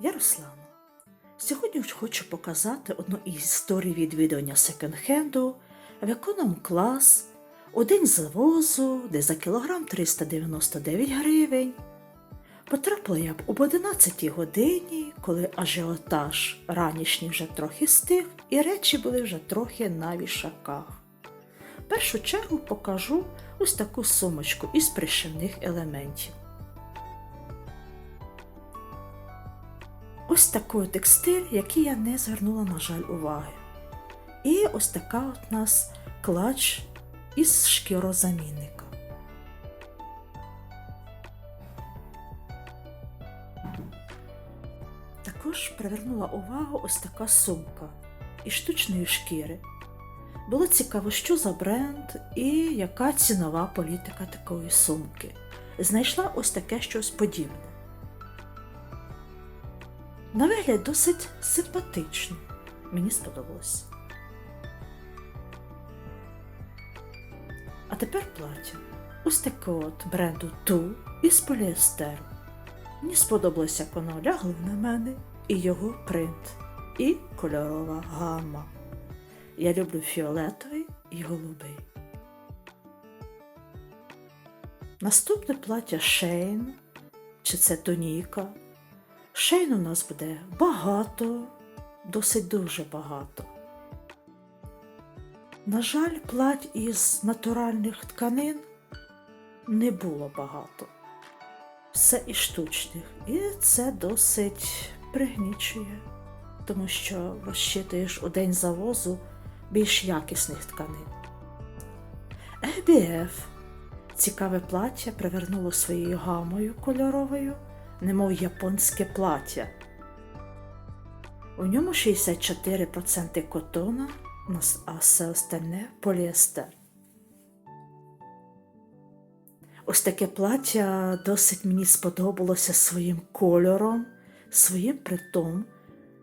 Я Руслана. Сьогодні хочу показати одну із історій відвідування секонд-хенду, в якому клас, один завозу, де за кілограм 399 гривень. Потрапила я б об 11 годині, коли ажіотаж ранішній вже трохи стих, і речі були вже трохи на вішаках. В першу чергу покажу ось таку сумочку із пришивних елементів. Ось такий текстиль, який я не звернула, на жаль, уваги. І ось така от у нас клач із шкірозамінника. Також привернула увагу ось така сумка із штучної шкіри. Було цікаво, що за бренд і яка цінова політика такої сумки. Знайшла ось таке щось подібне. На вигляд досить симпатично. Мені сподобалось. А тепер плаття. Ось таке от бренду Ту із поліестеру. Мені сподобалося, як воно лягло на мене, і його принт, і кольорова гама. Я люблю фіолетовий і голубий. Наступне плаття Шейн, чи це тоніка. Шейн у нас буде багато, досить дуже багато. На жаль, плать із натуральних тканин не було багато. Все із штучних. І це досить пригнічує, тому що розчитуєш у день завозу більш якісних тканин. EBF цікаве плаття привернуло своєю гамою кольоровою, немов японське плаття. У ньому 64% котона, а все остальне поліестер. Ось таке плаття досить мені сподобалося своїм кольором, своїм притом,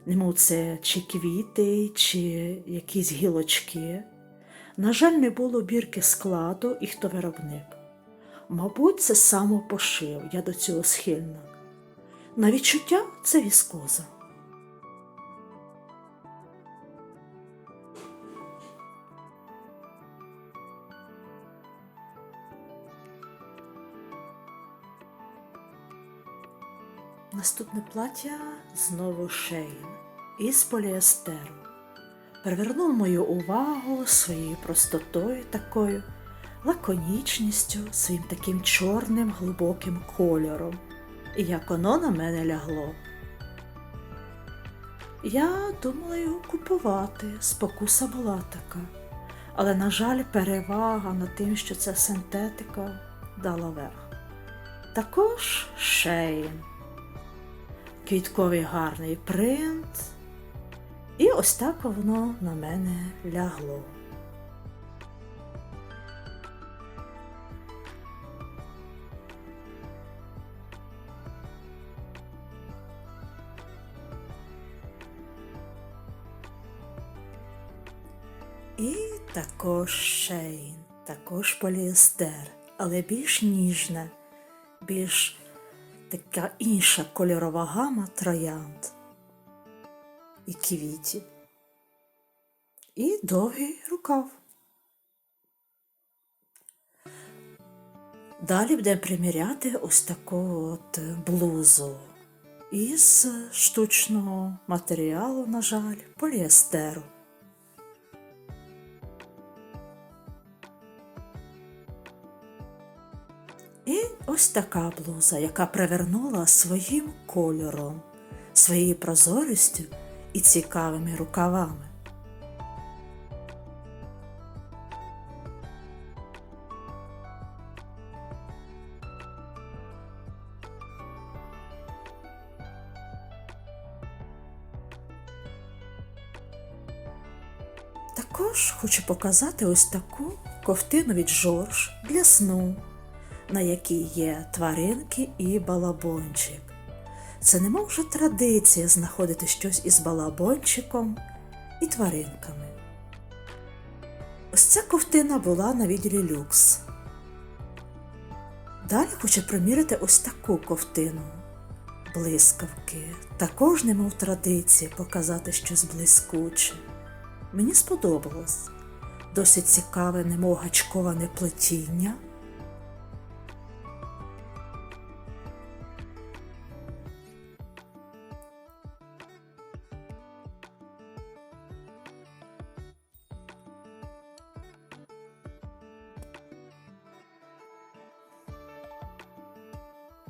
немов це чи квіти, чи якісь гілочки. На жаль, не було бірки складу і хто виробник. Мабуть, це самопошив, я до цього схильна. На відчуття це віскоза. Наступне плаття знову шейн із поліестеру. Привернув мою увагу своєю простотою такою, лаконічністю, своїм таким чорним глибоким кольором, і як воно на мене лягло. Я думала його купувати, спокуса була така, але, на жаль, перевага над тим, що це синтетика, дала верх. Також шейн квітковий гарний принт. І ось так воно на мене лягло. І також шейн, також поліестер, але більш ніжна, більш така інша кольорова гама троянд і квітів. І довгий рукав. Далі будемо приміряти ось таку от блузу із штучного матеріалу, на жаль, поліестеру. І ось така блуза, яка привернула своїм кольором, своєю прозорістю і цікавими рукавами. Також хочу показати ось таку ковтину від Жорж для сну на якій є тваринки і балабончик. Це не вже традиція знаходити щось із балабончиком і тваринками. Ось ця ковтина була на відділі люкс. Далі хочу приміряти ось таку ковтину блискавки. Також немов традиція показати щось блискуче. Мені сподобалось. Досить цікаве, немов гачковане плетіння.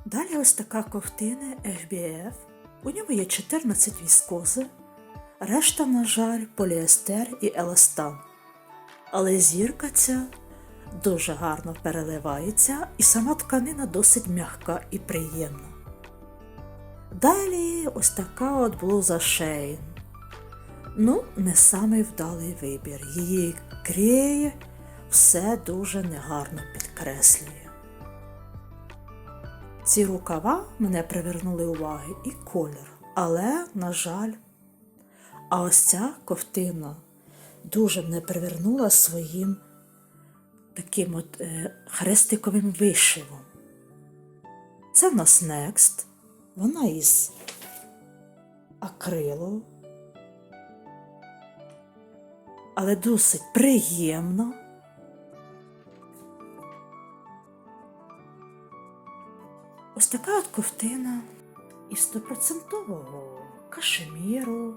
Далі ось така ковтина FBF. У ньому є 14 віскози, решта, на жаль, поліестер і еластан. Але зірка ця дуже гарно переливається, і сама тканина досить м'яка і приємна. Далі ось така от блуза Шейн. Ну, не самий вдалий вибір. Її кріє все дуже негарно підкреслює. Ці рукава мене привернули уваги і колір, але, на жаль, а ось ця ковтина дуже мене привернула своїм таким от е, хрестиковим вишивом. Це в нас Next, вона із акрилу, але досить приємна. Ось така от ковтина із стопроцентового кашеміру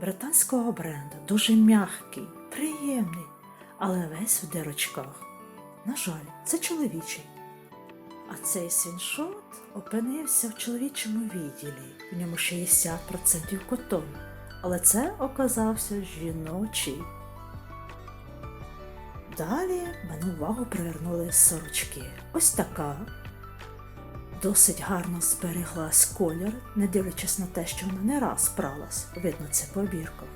британського бренду. Дуже м'який, приємний, але весь в дирочках. На жаль, це чоловічий. А цей свіншот опинився в чоловічому відділі. В ньому 60% котон. Але це оказався жіночий. Далі мене увагу привернули сорочки. Ось така досить гарно збереглась колір, не дивлячись на те, що вона не раз пралась, видно це по обірках.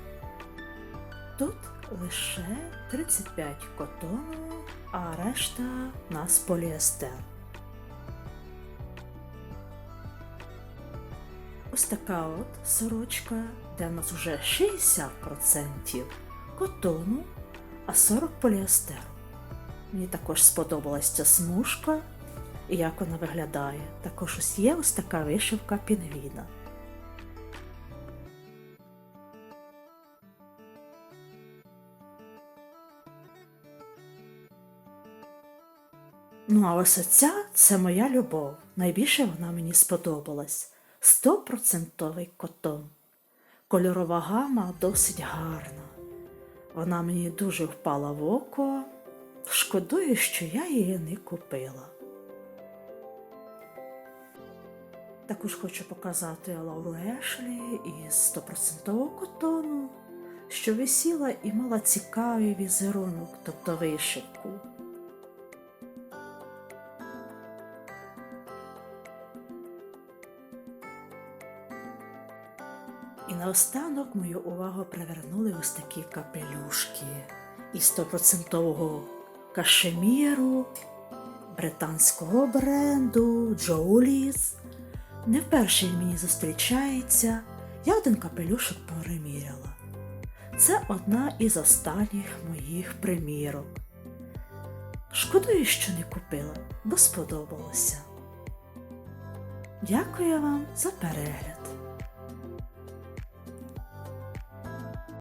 Тут лише 35 котону, а решта у нас поліестер. Ось така от сорочка, де в нас вже 60% котону, а 40 поліестеру. Мені також сподобалась ця смужка і як вона виглядає. Також ось є ось така вишивка пінгвіна. Ну, а ось оця це моя любов. Найбільше вона мені сподобалась. Стопроцентовий котон. Кольорова гама досить гарна. Вона мені дуже впала в око. Шкодую, що я її не купила. Також хочу показати Лауру Ешлі із 100% котону, що висіла і мала цікавий візерунок, тобто вишивку. І наостанок мою увагу привернули ось такі капелюшки із 100% кашеміру британського бренду Джоуліс. Не вперше він мені зустрічається, я один капелюшок переміряла. Це одна із останніх моїх примірок. Шкодую, що не купила, бо сподобалося. Дякую вам за перегляд.